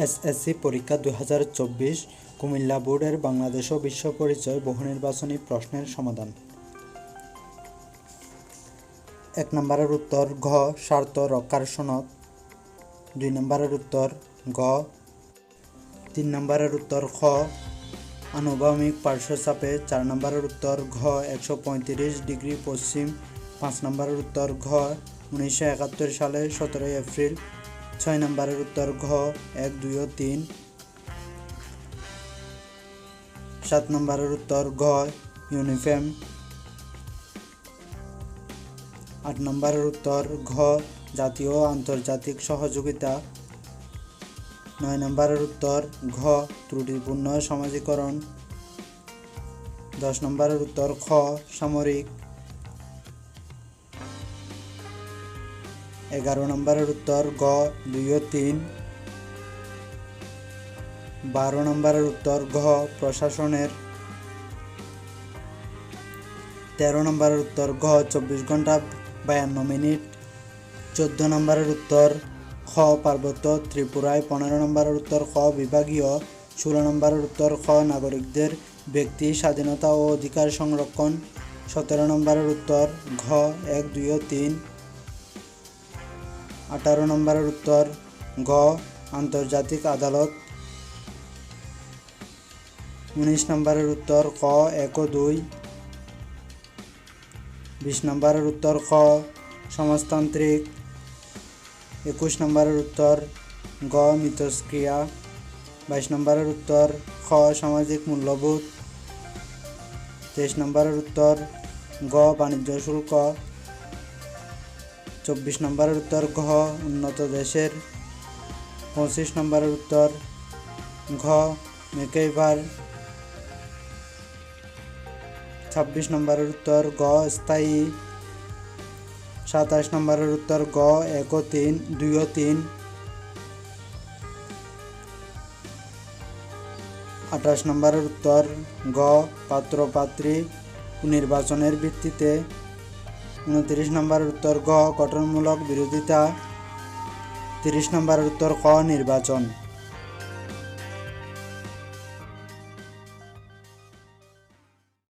SSC পরীক্ষা দুই হাজার চব্বিশ কুমিল্লা বোর্ডের বাংলাদেশ ও বিশ্ব পরিচয় বহু নির্বাচনী প্রশ্নের সমাধান। এক নম্বরের উত্তর ঘ, স্বার্থ রক্ষার সনদ। দুই নম্বরের উত্তর গ তিন নম্বরের উত্তর খ। আনুভূমিক পার্শ্বচাপে। চার নম্বরের উত্তর ঘ, একশো পঁয়ত্রিশ ডিগ্রি পশ্চিম। পাঁচ নম্বরের উত্তর ঘ, উনিশশো একাত্তর সালে সতেরোই এপ্রিল। ছয় নম্বরের উত্তর ঘ, এক, দুই ও তিন। সাত নম্বরের উত্তর ঘ ইউনিফর্ম আট নম্বরের উত্তর ঘ, জাতীয় আন্তর্জাতিক সহযোগিতা। নয় নম্বরের উত্তর ঘ, ত্রুটিপূর্ণ সমাজীকরণ। দশ নম্বরের উত্তর খ, সামরিক। এগারো নম্বরের উত্তর গ, দুই ও তিন। বারো নম্বরের উত্তর ঘ, প্রশাসনের। তেরো নম্বরের উত্তর ঘ, চব্বিশ ঘণ্টা বায়ান্ন মিনিট। চোদ্দ নম্বরের উত্তর খ, পার্বত্য ত্রিপুরায়। পনেরো নম্বরের উত্তর খ, বিভাগীয়। ষোলো নম্বরের উত্তর খ, নাগরিকদের ব্যক্তি, স্বাধীনতা ও অধিকার সংরক্ষণ। সতেরো নম্বরের উত্তর ঘ, এক, দুই ও তিন। আঠারো নম্বরের উত্তর, গ, আন্তর্জাতিক আদালত। উনিশ নম্বরের উত্তর, ক, এক দুই। বিশ নম্বরের উত্তর, খ, সমাজতান্ত্রিক। একুশ নম্বরের উত্তর, গ, মিথস্ক্রিয়া। বাইশ নম্বরের উত্তর, খ, সামাজিক মূল্যবোধ। তেইশ নম্বরের উত্তর, গ, বাণিজ্য শুল্ক। চব্বিশ নম্বরের উত্তর, ঘ, উন্নত দেশের। পঁচিশ নম্বরের উত্তর, ঘ মেকেইভার ছাব্বিশ নম্বরের উত্তর, গ, স্থায়ী। সাতাশ নম্বরের উত্তর, গ, এক তিন, দুই তিন। আঠাশ নম্বরের উত্তর, গ, পাত্র, পাত্রী। নির্বাচনের ভিত্তিতে উনত্রিশ নম্বরের উত্তর গ গঠনমূলক বিরোধিতা তিরিশ নম্বরের উত্তর ক নির্বাচন